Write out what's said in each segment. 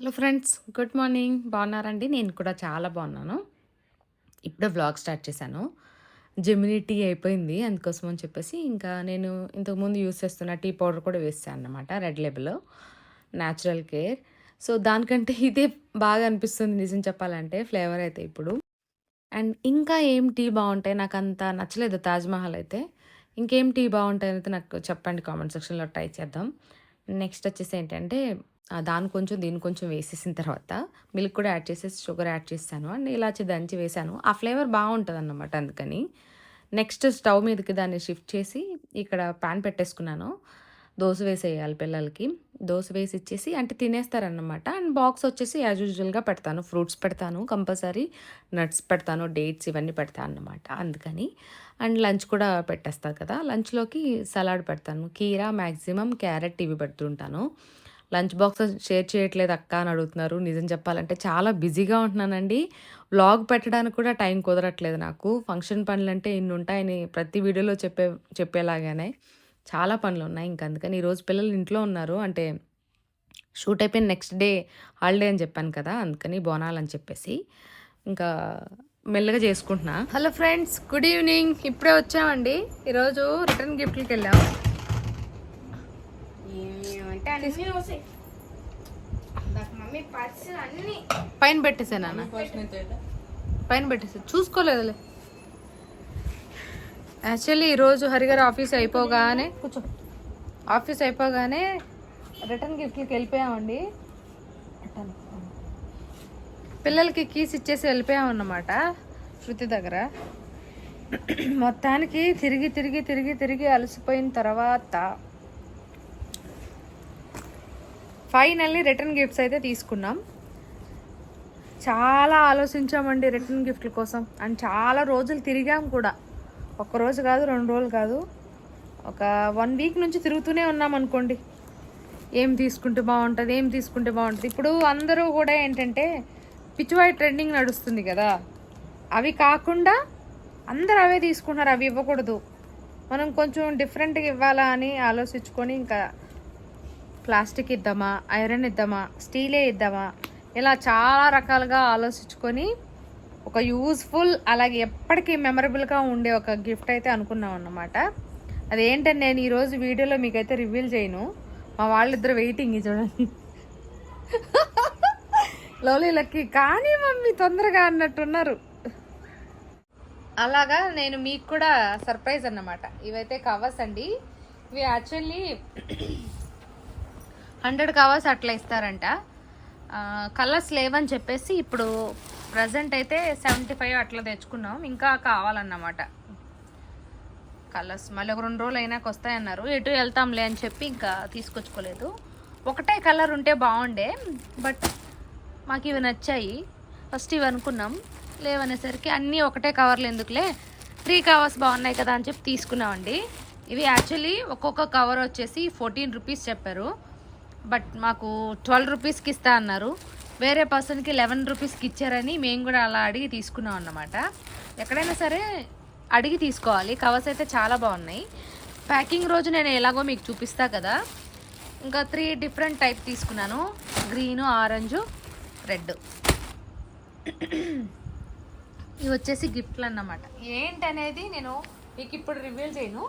Hello friends good morning. బాగున్నారండి? నేను కూడా చాలా బాగున్నాను. ఇప్పుడే వ్లాగ్ స్టార్ట్ చేశాను. జెమినీ టీ అయిపోయింది. అందుకోసం అని చెప్పేసి ఇంకా నేను ఇంతకుముందు యూస్ చేస్తున్న టీ పౌడర్ కూడా వేసాను అనమాట Red Label natural care so దానికంటే ఇదే బాగా అనిపిస్తుంది నిజం చెప్పాలంటే ఫ్లేవర్ అయితే ఇప్పుడు. అండ్ ఇంకా ఏం టీ బాగుంటాయి? నాకు అంత నచ్చలేదు తాజ్మహల్ అయితే. ఇంకేం టీ బాగుంటాయి అయితే నాకు చెప్పండి కామెంట్ సెక్షన్లో ట్రై చేద్దాం. నెక్స్ట్ వచ్చేసి ఏంటంటే దాని కొంచెం దీని కొంచెం వేసేసిన తర్వాత మిల్క్ కూడా యాడ్ చేసేసి షుగర్ యాడ్ చేస్తాను. అండ్ ఇలాచి దంచి వేసాను. ఆ ఫ్లేవర్ బాగుంటుంది అన్నమాట అందుకని. నెక్స్ట్ స్టవ్ మీదకి దాన్ని షిఫ్ట్ చేసి ఇక్కడ ప్యాన్ పెట్టేసుకున్నాను. దోశ వేసేయాలి పిల్లలకి. దోశ వేసి ఇచ్చేసి అంటే తినేస్తారన్నమాట. అండ్ బాక్స్ వచ్చేసి యాజ్ యూజువల్గా పెడతాను. ఫ్రూట్స్ పెడతాను కంపల్సరీ నట్స్ పెడతాను డేట్స్ ఇవన్నీ పెడతాను అన్నమాట. అందుకని. అండ్ లంచ్ కూడా పెట్టేస్తారు కదా. లంచ్లోకి సలాడ్ పెడతాను. కీరా మ్యాక్సిమం క్యారెట్ ఇవి పెడుతుంటాను లంచ్ బాక్స్ షేర్ చేయట్లేదు అక్క అని అడుగుతున్నారు. నిజం చెప్పాలంటే చాలా బిజీగా ఉంటున్నానండి. వ్లాగ్ పెట్టడానికి కూడా టైం కుదరట్లేదు నాకు. ఫంక్షన్ పనులు అంటే ఇన్ని ఉంటాయని ప్రతి వీడియోలో చెప్పే చెప్పేలాగానే. చాలా పనులు ఉన్నాయి ఇంక అందుకని ఈరోజు పిల్లలు ఇంట్లో ఉన్నారు. అంటే షూట్ అయిపోయిన నెక్స్ట్ డే హాలిడే అని చెప్పాను కదా అందుకని బోనాలని చెప్పేసి ఇంకా మెల్లగా చేసుకుంటున్నా. Hello friends good evening. ఇప్పుడే వచ్చామండి. ఈరోజు రిటర్న్ గిఫ్ట్లకి వెళ్ళాం. పైన పెట్టేసా నాన్న. పైన పెట్టేసా. చూసుకోలేదులే. యాక్చువల్లీ ఈరోజు హరిగారు ఆఫీస్ అయిపోగానే కూర్చో. ఆఫీస్ అయిపోగానే రిటర్న్ గిఫ్ట్లకి వెళ్ళిపోయామండి. పిల్లలకి కీస్ ఇచ్చేసి వెళ్ళిపోయాం అన్నమాట శృతి దగ్గర. మొత్తానికి తిరిగి తిరిగి తిరిగి తిరిగి అలసిపోయిన తర్వాత ఫైనల్లీ రిటర్న్ గిఫ్ట్స్ అయితే తీసుకున్నాం. చాలా ఆలోచించామండి రిటర్న్ గిఫ్ట్ల కోసం. అండ్ చాలా రోజులు తిరిగాం కూడా. ఒక రోజు కాదు రెండు రోజులు కాదు. ఒక వన్ వీక్ నుంచి తిరుగుతూనే ఉన్నాం అనుకోండి. ఏం తీసుకుంటే బాగుంటుంది ఏం తీసుకుంటే బాగుంటుంది. ఇప్పుడు అందరూ కూడా ఏంటంటే పిచ్చివాయి ట్రెండింగ్ నడుస్తుంది కదా. అవి కాకుండా అందరు అవే తీసుకుంటున్నారు అవి ఇవ్వకూడదు. మనం కొంచెం డిఫరెంట్గా ఇవ్వాలా అని ఆలోచించుకొని ఇంకా ప్లాస్టిక్ ఇద్దామా ఐరన్ ఇద్దామా స్టీలే ఇద్దామా ఇలా చాలా రకాలుగా ఆలోచించుకొని ఒక యూస్ఫుల్ అలాగే ఎప్పటికీ మెమరబుల్గా ఉండే ఒక గిఫ్ట్ అయితే అనుకున్నాం అన్నమాట. అదేంటని నేను ఈరోజు వీడియోలో మీకైతే రివీల్ చేయను. మా వాళ్ళిద్దరు వెయిటింగ్ చూడండి. లోలీలకి కానీ మమ్మీ తొందరగా అన్నట్టున్నారు. అలాగా నేను మీకు కూడా సర్ప్రైజ్ అన్నమాట. ఇవైతే కవర్స్ అండి. ఇవి యాక్చువల్లీ హండ్రెడ్ కవర్స్ అట్లా ఇస్తారంట. కలర్స్ లేవని చెప్పేసి ఇప్పుడు ప్రజెంట్ అయితే సెవెంటీ ఫైవ్ అట్లా తెచ్చుకున్నాం. ఇంకా కావాలన్నమాట. కలర్స్ మళ్ళీ ఒక రెండు రోజులు అయినాక వస్తాయన్నారు. ఎటు వెళ్తాంలే అని చెప్పి ఇంకా తీసుకొచ్చుకోలేదు. ఒకటే కలర్ ఉంటే బాగుండే బట్ మాకు ఇవి నచ్చాయి. ఫస్ట్ ఇవి అనుకున్నాం. లేవనేసరికి అన్నీ ఒకటే కవర్లు ఎందుకులే? త్రీ కవర్స్ బాగున్నాయి కదా అని చెప్పి తీసుకున్నామండి. ఇవి యాక్చువల్లీ ఒక్కొక్క కవర్ వచ్చేసి ఫోర్టీన్ రూపీస్ చెప్పారు. బట్ మాకు ట్వెల్వ్ రూపీస్కి ఇస్తా అన్నారు. వేరే పర్సన్కి లెవెన్ రూపీస్కి ఇచ్చారని మేము కూడా అలా అడిగి తీసుకున్నాం అన్నమాట. ఎక్కడైనా సరే అడిగి తీసుకోవాలి. కవర్స్ అయితే చాలా బాగున్నాయి. ప్యాకింగ్ రోజు నేను ఎలాగో మీకు చూపిస్తా కదా. ఇంకా త్రీ డిఫరెంట్ టైప్ తీసుకున్నాను. Green orange red. ఇవి వచ్చేసి గిఫ్ట్లు అన్నమాట. ఏంటనేది నేను మీకు ఇప్పుడు రివీల్ చేయను.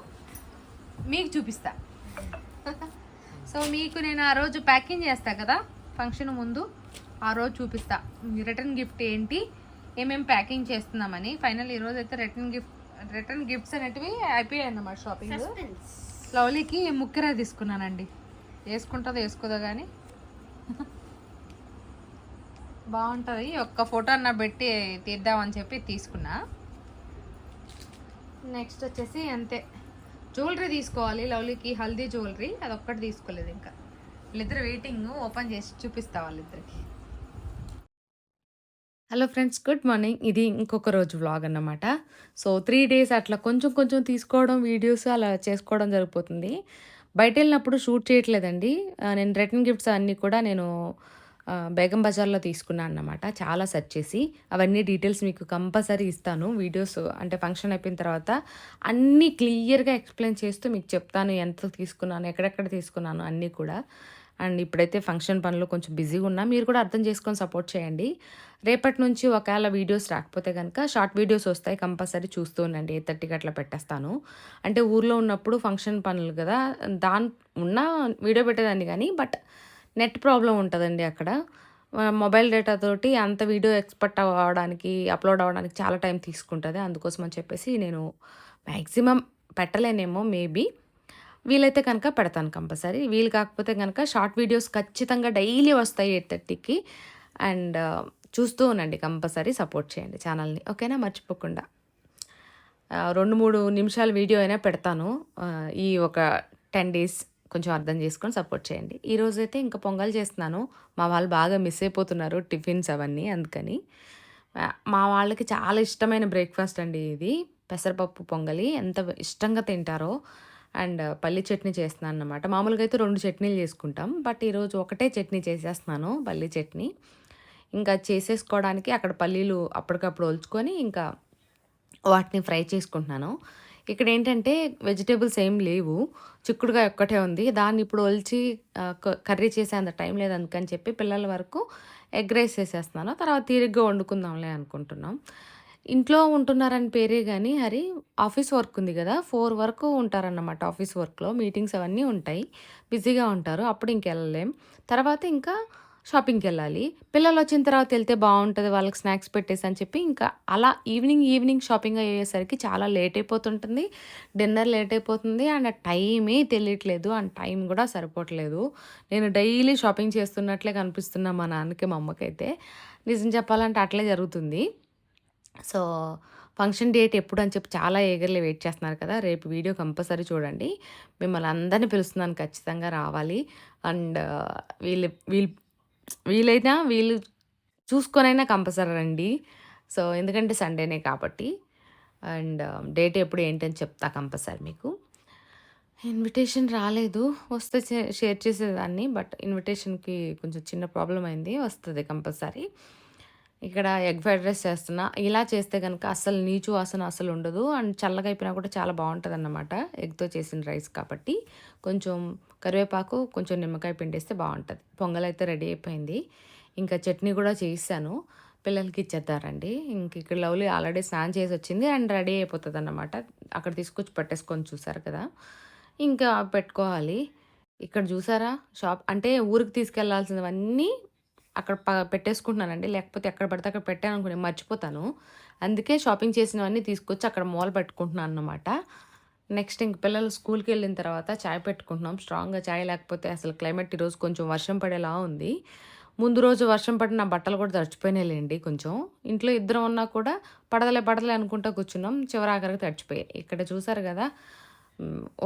మీకు చూపిస్తా. సో మీకు నేను ఆ రోజు ప్యాకింగ్ చేస్తా కదా ఫంక్షన్ ముందు. ఆ రోజు చూపిస్తా. రిటర్న్ గిఫ్ట్ ఏంటి? ఏమేం ప్యాకింగ్ చేస్తున్నామని. ఫైనల్ ఈ రోజు అయితే రిటర్న్ గిఫ్ట్ రిటర్న్ గిఫ్ట్స్ అనేటివి అయిపోయాయి అన్నమాట షాపింగ్. లవ్లీకి ముక్కెర తీసుకున్నానండి. వేసుకుంటుందో వేసుకోదో కానీ బాగుంటుంది. ఒక్క ఫోటో అన్న పెట్టి తీద్దామని చెప్పి తీసుకున్నా. నెక్స్ట్ వచ్చేసి అంతే. జ్యువెలరీ తీసుకోవాలి. లవ్లీకి హల్దీ జ్యువెలరీ. అది ఒక్కటి తీసుకోలేదు ఇంకా. వాళ్ళిద్దరు వెయిటింగ్ ఓపెన్ చేసి చూపిస్తా వాళ్ళిద్దరికి. Hello friends good morning. ఇది ఇంకొక రోజు వ్లాగ్ అన్నమాట. సో త్రీ డేస్ అట్లా కొంచెం కొంచెం తీసుకోవడం వీడియోస్ అలా చేసుకోవడం జరిగిపోతుంది. బయట వెళ్ళినప్పుడు షూట్ చేయట్లేదండి. నేను రిటర్న్ గిఫ్ట్స్ అన్నీ కూడా నేను బేగం బజార్లో తీసుకున్నాను అన్నమాట. చాలా సెర్చ్ చేసి అవన్నీ డీటెయిల్స్ మీకు కంపల్సరీ ఇస్తాను. వీడియోస్ అంటే ఫంక్షన్ అయిపోయిన తర్వాత అన్నీ క్లియర్గా ఎక్స్ప్లెయిన్ చేస్తూ మీకు చెప్తాను ఎంత తీసుకున్నాను ఎక్కడెక్కడ తీసుకున్నాను అన్నీ కూడా. అండ్ ఇప్పుడైతే ఫంక్షన్ పనులు కొంచెం బిజీగా ఉన్నా మీరు కూడా అర్థం చేసుకొని సపోర్ట్ చేయండి. రేపటి నుంచి ఒకవేళ వీడియోస్ రాకపోతే కనుక షార్ట్ వీడియోస్ వస్తాయి కంపల్సరీ చూస్తూ ఉండండి. ఏ థర్టీకి అట్లా పెట్టేస్తాను. అంటే ఊర్లో ఉన్నప్పుడు ఫంక్షన్ పనులు కదా దాని ఉన్న వీడియో పెట్టేదాన్ని కానీ బట్ నెట్ ప్రాబ్లం ఉంటుందండి అక్కడ. మొబైల్ డేటా తోటి అంత వీడియో ఎక్స్పర్ట్ అవ్వడానికి అప్లోడ్ అవ్వడానికి చాలా టైం తీసుకుంటుంది. అందుకోసం అని చెప్పేసి నేను మ్యాక్సిమం పెట్టలేనేమో మేబీ. వీలైతే కనుక పెడతాను కంపల్సరీ. వీలు కాకపోతే కనుక షార్ట్ వీడియోస్ ఖచ్చితంగా డైలీ వస్తాయి ఎయిట్ థర్టీకి. అండ్ uh, చూస్తూ ఉండండి కంపల్సరీ సపోర్ట్ చేయండి ఛానల్ని. ఓకేనా? మర్చిపోకుండా. రెండు మూడు నిమిషాల వీడియో అయినా పెడతాను. ఈ ఒక టెన్ డేస్ కొంచెం అర్థం చేసుకొని సపోర్ట్ చేయండి. ఈరోజు అయితే ఇంకా పొంగల్ చేస్తున్నాను. మా వాళ్ళు బాగా మిస్ అయిపోతున్నారు టిఫిన్స్ అవన్నీ అందుకని. మా వాళ్ళకి చాలా ఇష్టమైన బ్రేక్ఫాస్ట్ అండి ఇది. పెసరపప్పు పొంగలి. ఎంత ఇష్టంగా తింటారో అండ్ పల్లి చట్నీ చేస్తున్నాను అన్నమాట మామూలుగా అయితే రెండు చట్నీలు చేసుకుంటాం. బట్ ఈరోజు ఒకటే చట్నీ చేసేస్తున్నాను పల్లి చట్నీ. ఇంకా చేసేసుకోవడానికి అక్కడ పల్లీలు అప్పటికప్పుడు ఒలుచుకొని ఇంకా వాటిని ఫ్రై చేసుకుంటున్నాను. ఇక్కడ ఏంటంటే వెజిటేబుల్స్ ఏం లేవు. చిక్కుడుగా ఒక్కటే ఉంది. దాన్ని ఇప్పుడు ఒలిచి కర్రీ చేసే అంత టైం లేదు అందుకని చెప్పి పిల్లల వరకు ఎగ్ రైస్ చేసేస్తున్నాను. తర్వాత తీరిగ్గా వండుకుందాంలే అనుకుంటున్నాం. ఇంట్లో ఉంటున్నారని పేరే కానీ హరి ఆఫీస్ వర్క్ ఉంది కదా ఫోర్ వరకు ఉంటారన్నమాట ఆఫీస్ వర్క్లో మీటింగ్స్ అవన్నీ ఉంటాయి. బిజీగా ఉంటారు. అప్పుడు ఇంకెళ్ళలేం తర్వాత ఇంకా షాపింగ్కి వెళ్ళాలి. పిల్లలు వచ్చిన తర్వాత వెళ్తే బాగుంటుంది. వాళ్ళకి స్నాక్స్ పెట్టేసి అని చెప్పి ఇంకా అలా ఈవినింగ్ ఈవినింగ్ షాపింగ్ అయ్యేసరికి చాలా లేట్ అయిపోతుంటుంది. డిన్నర్ లేట్ అయిపోతుంది. అండ్ టైమే తెలియట్లేదు. అండ్ టైం కూడా సరిపోవట్లేదు. నేను డైలీ షాపింగ్ చేస్తున్నట్లే కనిపిస్తున్నా మా నాన్నకి మా అమ్మకైతే. నిజం చెప్పాలంటే అట్లే జరుగుతుంది. సో ఫంక్షన్ డేట్ ఎప్పుడు అని చెప్పి చాలా ఏగర్లీ వెయిట్ చేస్తున్నారు కదా రేపు వీడియో కంపల్సరీ చూడండి. మిమ్మల్ని అందరినీ పిలుస్తున్నాను ఖచ్చితంగా రావాలి. అండ్ వీళ్ళు వీళ్ళు వీలైనా వీళ్ళు చూసుకొనైనా కంపల్సరీ రండి. సో ఎందుకంటే సండేనే కాబట్టి. అండ్ డేట్ ఎప్పుడు ఏంటని చెప్తా కంపల్సరీ మీకు. ఇన్విటేషన్ రాలేదు. వస్తే షేర్ చేసేదాన్ని బట్ ఇన్విటేషన్కి కొంచెం చిన్న ప్రాబ్లం అయింది వస్తుంది కంపల్సరీ. ఇక్కడ ఎగ్ ఫ్రైడ్ రైస్ చేస్తున్నా. ఇలా చేస్తే కనుక అస్సలు నీచు వాసన అసలు ఉండదు. అండ్ చల్లగా అయిపోయినా కూడా చాలా బాగుంటుంది అన్నమాట ఎగ్తో చేసిన రైస్ కాబట్టి. కొంచెం కరివేపాకు కొంచెం నిమ్మకాయ పిండేస్తే బాగుంటుంది. పొంగల్ అయితే రెడీ అయిపోయింది. ఇంకా చట్నీ కూడా చేశాను. పిల్లలకి ఇచ్చేద్దారండి. ఇంక ఇక్కడ లవ్లీ ఆల్రెడీ స్నాన్ చేసి వచ్చింది. అండ్ రెడీ అయిపోతుంది అన్నమాట అక్కడ తీసుకొచ్చి పెట్టేసుకొని చూసారు కదా. ఇంకా పెట్టుకోవాలి. ఇక్కడ చూసారా? షాప్ అంటే ఊరికి తీసుకెళ్ళాల్సినవన్నీ అక్కడ ప పెట్టేసుకుంటున్నానండి. లేకపోతే ఎక్కడ పడితే అక్కడ పెట్టాను అనుకుని మర్చిపోతాను. అందుకే షాపింగ్ చేసినవన్నీ తీసుకొచ్చి అక్కడ మూల పెట్టుకుంటున్నాను అనమాట నెక్స్ట్ ఇంక పిల్లలు స్కూల్కి వెళ్ళిన తర్వాత చాయ్ పెట్టుకుంటున్నాం. స్ట్రాంగ్గా చాయ్ లేకపోతే అసలు క్లైమేట్ ఈరోజు కొంచెం వర్షం పడేలా ఉంది. ముందు రోజు వర్షం పడిన బట్టలు కూడా తడిచిపోయినాయిలేండి కొంచెం. ఇంట్లో ఇద్దరం ఉన్నా కూడా పడదలే పడదలే అనుకుంటా కూర్చున్నాం. చివరి ఆఖరికి తడిచిపోయాయి. ఇక్కడ చూసారు కదా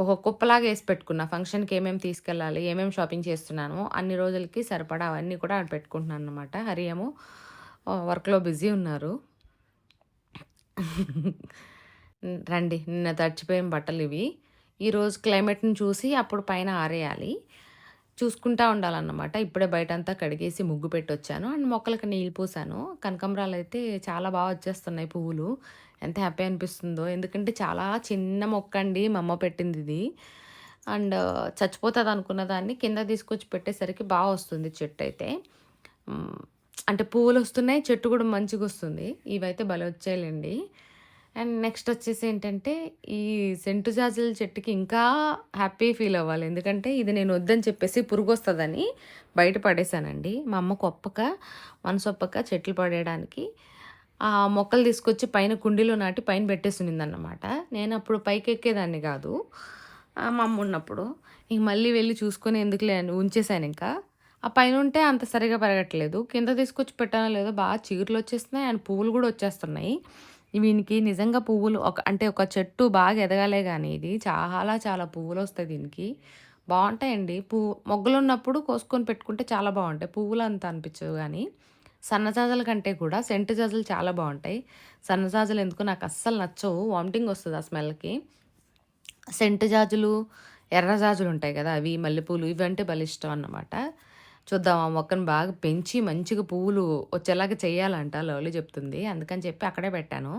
ఒక కుప్పలాగా వేసి పెట్టుకున్నా. ఫంక్షన్కి ఏమేమి తీసుకెళ్ళాలి ఏమేమి షాపింగ్ చేస్తున్నాను అన్ని రోజులకి సరిపడా అవన్నీ కూడా ఆడ పెట్టుకుంటున్నాను అనమాట హరి ఏమో వర్క్లో బిజీ ఉన్నారు. రండి నిన్న తడిచిపోయిన బట్టలు ఇవి. ఈరోజు క్లైమేట్ని చూసి అప్పుడు పైన ఆరేయాలి. చూసుకుంటా ఉండాలన్నమాట. ఇప్పుడే బయట అంతా కడిగేసి ముగ్గు పెట్టొచ్చాను. అండ్ మొక్కలకి నీళ్ళు పోసాను. కనకంబరాలు అయితే చాలా బాగా వచ్చేస్తున్నాయి పువ్వులు. ఎంత హ్యాపీ అనిపిస్తుందో. ఎందుకంటే చాలా చిన్న మొక్క అండి మా అమ్మ పెట్టింది ఇది అండ్ చచ్చిపోతుంది అనుకున్న దాన్ని కింద తీసుకొచ్చి పెట్టేసరికి బాగా వస్తుంది చెట్టు అయితే అంటే పువ్వులు వస్తున్నాయి చెట్టు కూడా మంచిగా వస్తుంది ఇవైతే భలే వచ్చాయిలేండి అండ్ నెక్స్ట్ వచ్చేసి ఏంటంటే ఈ సెంటు జాజుల చెట్టుకి ఇంకా హ్యాపీ ఫీల్ అవ్వాలి. ఎందుకంటే ఇది నేను వద్దని చెప్పేసి పురుగు వస్తుందని బయట పడేశానండి. మా అమ్మకు ఒప్పక మనసు ఒప్పక చెట్లు పడేయడానికి ఆ మొక్కలు తీసుకొచ్చి పైన కుండీలో నాటి పైన పెట్టేసింది నేను అప్పుడు పైకి ఎక్కేదాన్ని కాదు. మా అమ్మ ఉన్నప్పుడు ఇంక మళ్ళీ వెళ్ళి చూసుకొని ఎందుకులే అని ఉంచేసాను ఇంకా. ఆ పైన ఉంటే అంత సరిగా పెరగట్లేదు. కింద తీసుకొచ్చి పెట్టానో లేదో బాగా చీరలు వచ్చేస్తున్నాయి అండ్ పువ్వులు కూడా వచ్చేస్తున్నాయి. వీనికి నిజంగా పువ్వులు ఒక అంటే ఒక చెట్టు బాగా ఎదగాలే కానీ ఇది చాలా చాలా పువ్వులు వస్తాయి దీనికి. బాగుంటాయండి పువ్వు మొగ్గలు ఉన్నప్పుడు కోసుకొని పెట్టుకుంటే చాలా బాగుంటాయి పువ్వులు అంత అనిపించవు కానీ సన్నజాజుల కంటే కూడా సెంటు జాజులు చాలా బాగుంటాయి సన్నజాజులు ఎందుకు నాకు అస్సలు నచ్చవు. వామిటింగ్ వస్తుంది ఆ స్మెల్కి. సెంటు జాజులు ఎర్ర జాజులు ఉంటాయి కదా అవి మల్లెపూలు ఇవంటే భలే ఇష్టం అన్నమాట. చూద్దాం ఆ మొక్కను బాగా పెంచి మంచిగా పువ్వులు వచ్చేలాగా చేయాలంట లవ్లీ చెప్తుంది. అందుకని చెప్పి అక్కడే పెట్టాను.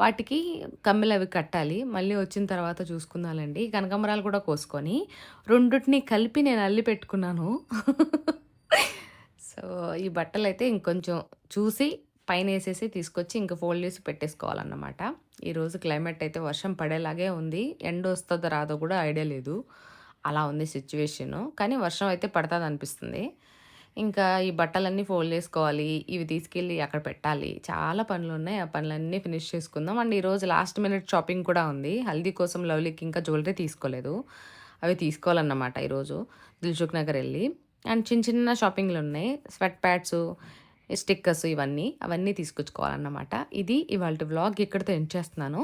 వాటికి కమ్మెలు అవి కట్టాలి. మళ్ళీ వచ్చిన తర్వాత చూసుకుందాలండి కనకాంబరాలు కూడా కోసుకొని రెండుటిని కలిపి నేను అల్లి పెట్టుకున్నాను. సో ఈ బట్టలు అయితే ఇంకొంచెం చూసి పైన వేసేసి తీసుకొచ్చి ఇంకా ఫోల్డ్ చేసి పెట్టేసుకోవాలన్నమాట. ఈరోజు క్లైమేట్ అయితే వర్షం పడేలాగే ఉంది. ఎండ వస్తుందో రాదో కూడా ఐడియా లేదు. అలా ఉంది సిచ్యువేషను. కానీ వర్షం అయితే పడుతుంది అనిపిస్తుంది ఇంకా ఈ బట్టలన్నీ ఫోల్డ్ చేసుకోవాలి. ఇవి తీసుకెళ్ళి అక్కడ పెట్టాలి. చాలా పనులు ఉన్నాయి ఆ పనులన్నీ ఫినిష్ చేసుకుందాం. అండ్ ఈరోజు లాస్ట్ మినిట్ షాపింగ్ కూడా ఉంది. హల్దీ కోసం లవ్లీకి ఇంకా జ్యువెలరీ తీసుకోలేదు. అవి తీసుకోవాలన్నమాట ఈరోజు. దిల్సుఖ్ నగర్ వెళ్ళి. అండ్ చిన్న చిన్న షాపింగ్లు ఉన్నాయి. స్వెట్ ప్యాడ్స్ స్టిక్కర్స్ ఇవన్నీ. అవన్నీ తీసుకొచ్చుకోవాలన్నమాట. ఇది ఇవాళ వ్లాగ్ ఇక్కడితో ఎండ్ చేస్తున్నాను.